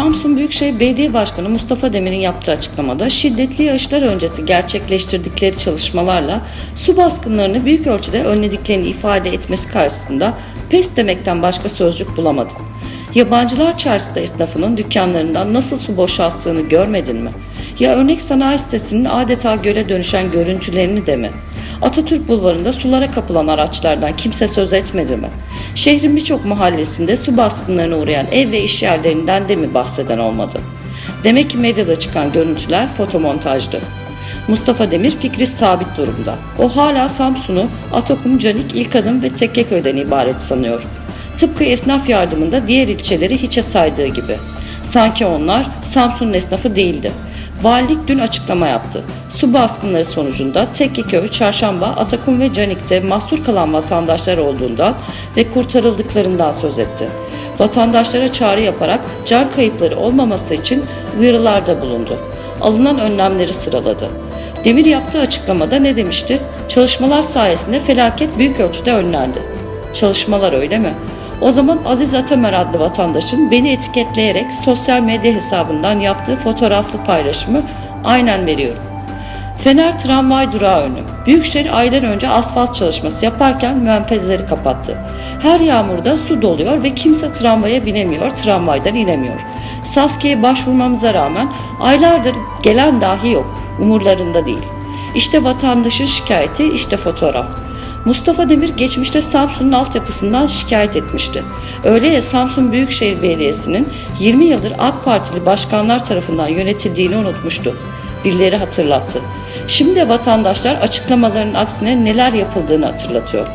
Samsun Büyükşehir Belediye Başkanı Mustafa Demir'in yaptığı açıklamada şiddetli yağışlar öncesi gerçekleştirdikleri çalışmalarla su baskınlarını büyük ölçüde önlediklerini ifade etmesi karşısında pes demekten başka sözcük bulamadım. Yabancılar çarşıda esnafının dükkanlarından nasıl su boşalttığını görmedin mi? Ya örnek sanayi sitesinin adeta göle dönüşen görüntülerini de mi? Atatürk Bulvarı'nda sulara kapılan araçlardan kimse söz etmedi mi? Şehrin birçok mahallesinde su baskınlarına uğrayan ev ve iş yerlerinden de mi bahseden olmadı? Demek ki medyada çıkan görüntüler fotomontajdı. Mustafa Demir fikri sabit durumda. O hala Samsun'u Atakum, Canik, İlkadım ve Tekkeköy'den ibaret sanıyor. Tıpkı esnaf yardımında diğer ilçeleri hiçe saydığı gibi. Sanki onlar Samsun'un esnafı değildi. Valilik dün açıklama yaptı. Su baskınları sonucunda Tekkeköy, Çarşamba, Atakum ve Canik'te mahsur kalan vatandaşlar olduğundan ve kurtarıldıklarından söz etti. Vatandaşlara çağrı yaparak can kayıpları olmaması için uyarılarda bulundu. Alınan önlemleri sıraladı. Demir yaptığı açıklamada ne demişti? Çalışmalar sayesinde felaket büyük ölçüde önlendi. Çalışmalar öyle mi? O zaman Aziz Atamer adlı vatandaşın beni etiketleyerek sosyal medya hesabından yaptığı fotoğraflı paylaşımı aynen veriyorum. Fener tramvay durağı önü. Büyükşehir aylar önce asfalt çalışması yaparken menfezleri kapattı. Her yağmurda su doluyor ve kimse tramvaya binemiyor, tramvaydan inemiyor. Saski'ye başvurmamıza rağmen aylardır gelen dahi yok, umurlarında değil. İşte vatandaşın şikayeti, işte fotoğraf. Mustafa Demir geçmişte Samsun'un altyapısından şikayet etmişti. Öyle ya Samsun Büyükşehir Belediyesi'nin 20 yıldır AK Partili başkanlar tarafından yönetildiğini unutmuştu. Birileri hatırlattı. Şimdi vatandaşlar açıklamaların aksine neler yapıldığını hatırlatıyor.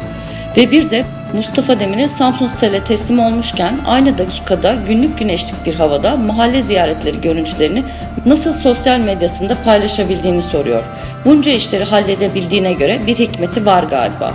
Ve bir de Mustafa Demir'e Samsun Sel'e teslim olmuşken aynı dakikada günlük güneşlik bir havada mahalle ziyaretleri görüntülerini nasıl sosyal medyasında paylaşabildiğini soruyor. Bunca işleri halledebildiğine göre bir hikmeti var galiba.